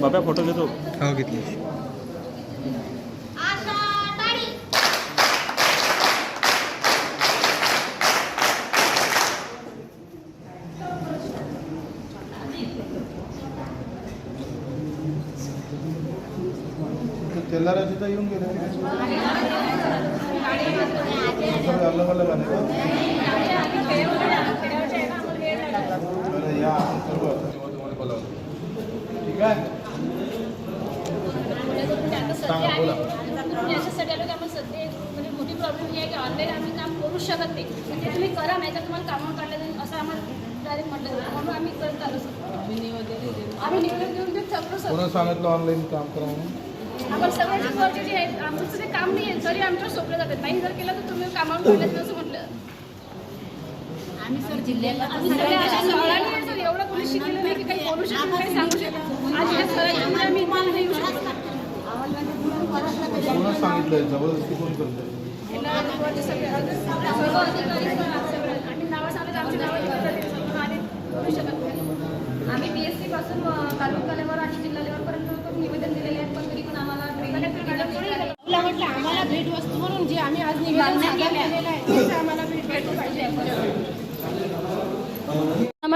बाबा फोटो घेतो. हो घेतली. येऊन गेले अलग अलग आले का बरं, या आपण करू आता. तेव्हा तुम्हाला बोलावलं. ठीक आहे सांगा, बोला. याच्यासाठी आलो की आपण सध्या म्हणजे मोठी प्रॉब्लेम ही आहे की ऑनलाईन आम्ही काम करूच शकत नाही. ते तुम्ही करा नाही तर तुम्हाला कामावर काढलं जाईल असं आम्हाला डायरेक्ट म्हटलं जातं. म्हणून आम्ही करत आलो सर आम्ही निवेदन देऊन थकलो सर कोणा सांगितलं ऑनलाईन काम करा आपण सगळ्याची आमचं ते काम नाही आहे जरी आमच्यावर सोपलं जातं. नाही जर केलं तर तुम्ही कामावर काढलं नाही असं म्हटलं. आम्ही सर जिल्ह्याला नाही एवढं कोणी शिकलेलं नाही की काही बोलू शकत काही सांगू शकत आज या सरांच्यामुळे आम्ही इथं नाही येऊ शकत कोणा सांगितलंय? जबरदस्ती कोण सगळे आम्ही नावं सांगितलं आमची नावं करतात म्हणून आम्ही करू शकत नाही. आम्ही बी एस सी पासून तालुका लेवल आणि जिल्हा लेवलपर्यंत निवेदन दिलेले आहेत पण तरी पण आम्हाला आम्हाला भेट वस्तू म्हणून जे आम्ही आज निवेदन केलेलं आहे तेच आम्हाला भेट भेटू पाहिजे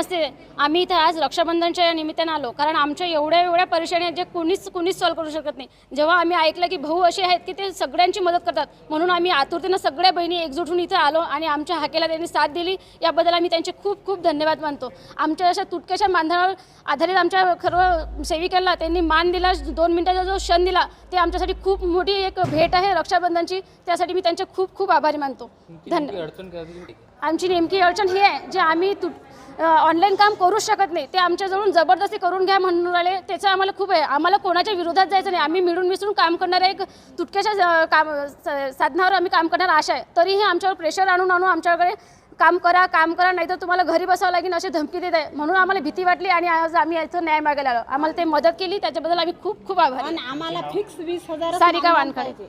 नमस्ते. आम्ही इथं आज रक्षाबंधनच्या निमित्तानं आलो. कारण आमच्या एवढ्या एवढ्या परेशानी आहेत जे कोणीच कोणीच सॉल्व्ह करू शकत नाही. जेव्हा आम्ही ऐकलं की भाऊ असे आहेत की ते सगळ्यांची मदत करतात म्हणून आम्ही आतुरतेनं सगळ्या बहिणी एकजूट होऊन इथं आलो आणि आमच्या हाकेला त्यांनी साथ दिली. याबद्दल आम्ही त्यांचे खूप खूप धन्यवाद मानतो. आमच्या अशा तुटक्याच्या मानधनावर आधारित आमच्या खरं सेविकेला त्यांनी मान दिला. दोन मिनिटाचा जो क्षण दिला ते आमच्यासाठी खूप मोठी एक भेट आहे रक्षाबंधनची. त्यासाठी मी त्यांचे खूप खूप आभारी मानतो. धन्यवाद आमची नेमकी अडचण ही आहे जे आम्ही तुट ऑनलाईन काम करूच शकत नाही. ते आमच्याजवळून जबरदस्ती करून घ्या म्हणून राहिले. त्याचं आम्हाला खूप आहे. आम्हाला कोणाच्या विरोधात जायचं नाही. आम्ही मिळून मिसळून काम करणाऱ्या एक तुटक्याच्या काम साधनावर आम्ही काम करणार आशा आहे. तरीही आमच्यावर प्रेशर आणून आणून आमच्याकडे काम करा काम करा. नाही तर तुम्हाला घरी बसावं लागेल अशी धमकी देत आहे. म्हणून आम्हाला भीती वाटली आणि आज आम्ही याचं न्याय मागायला आलो. आम्हाला ते मदत केली. त्याच्याबद्दल आम्ही खूप खूप आभारी आम्हाला फिक्स वीस हजार सारिका वानखडे.